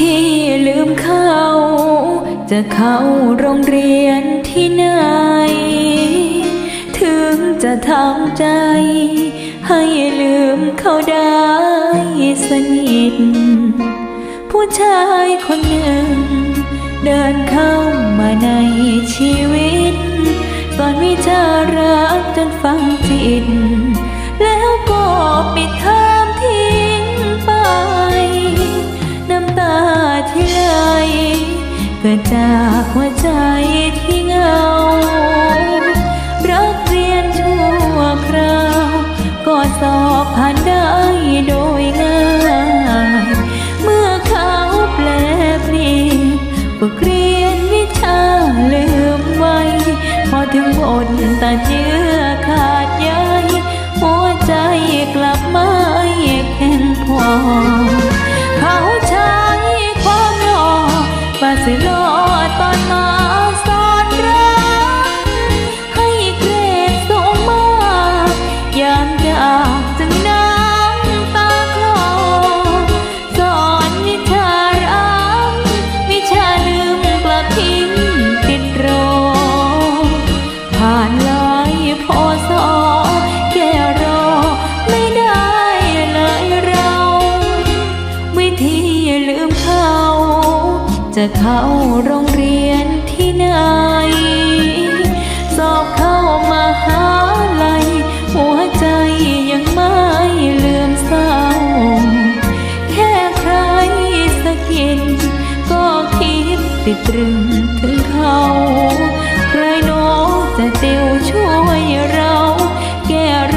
ธีลืมเขาจะเข้าโรงเรียนที่ไหน ถึงจะทำใจ ให้ลืมเขาได้สนิท ผู้ชายคนหนึ่ง เดินเข้ามาในชีวิตสอนวิชารักจนฟังจิต แล้วก็ปิดเทอมทิ้ เกิดจากหัวใจที่เหงา รักเรียนชั่วคราว ก็สอบผ่านได้ ป จะเข้าโรงเรียนที่ไหน สอบเข้ามาหาลัยหัวใจยังไม่ลืมเศร้า แค่ใครสะกิดก็คิดติดตรึงถึงเขา ใครโน้จะติวช่วยเรา แก้ร